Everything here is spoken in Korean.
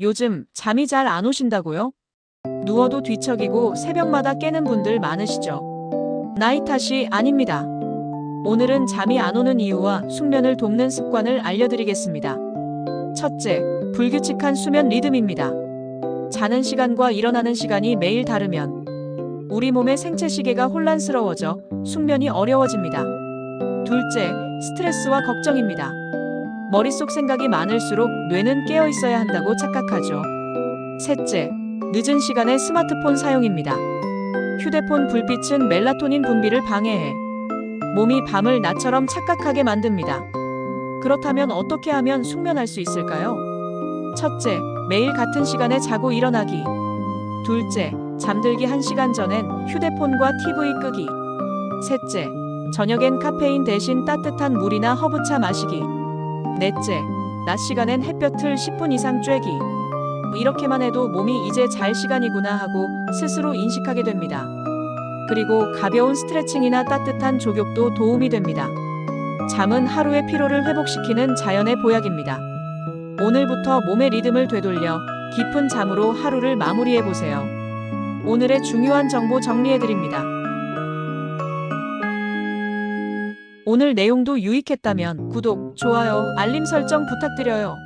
요즘 잠이 잘 안 오신다고요? 누워도 뒤척이고 새벽마다 깨는 분들 많으시죠? 나이 탓이 아닙니다. 오늘은 잠이 안 오는 이유와 숙면을 돕는 습관을 알려드리겠습니다. 첫째, 불규칙한 수면 리듬입니다. 자는 시간과 일어나는 시간이 매일 다르면 우리 몸의 생체 시계가 혼란스러워져 숙면이 어려워집니다. 둘째, 스트레스와 걱정입니다. 머릿속 생각이 많을수록 뇌는 깨어 있어야 한다고 착각하죠. 셋째, 늦은 시간에 스마트폰 사용입니다. 휴대폰 불빛은 멜라토닌 분비를 방해해 몸이 밤을 낮처럼 착각하게 만듭니다. 그렇다면 어떻게 하면 숙면할 수 있을까요? 첫째, 매일 같은 시간에 자고 일어나기. 둘째, 잠들기 1시간 전엔 휴대폰과 TV 끄기. 셋째, 저녁엔 카페인 대신 따뜻한 물이나 허브차 마시기. 넷째, 낮 시간엔 햇볕을 10분 이상 쬐기. 이렇게만 해도 몸이 이제 잘 시간이구나 하고 스스로 인식하게 됩니다. 그리고 가벼운 스트레칭이나 따뜻한 족욕도 도움이 됩니다. 잠은 하루의 피로를 회복시키는 자연의 보약입니다. 오늘부터 몸의 리듬을 되돌려 깊은 잠으로 하루를 마무리해 보세요. 오늘의 중요한 정보 정리해 드립니다. 오늘 내용도 유익했다면 구독, 좋아요, 알림 설정 부탁드려요.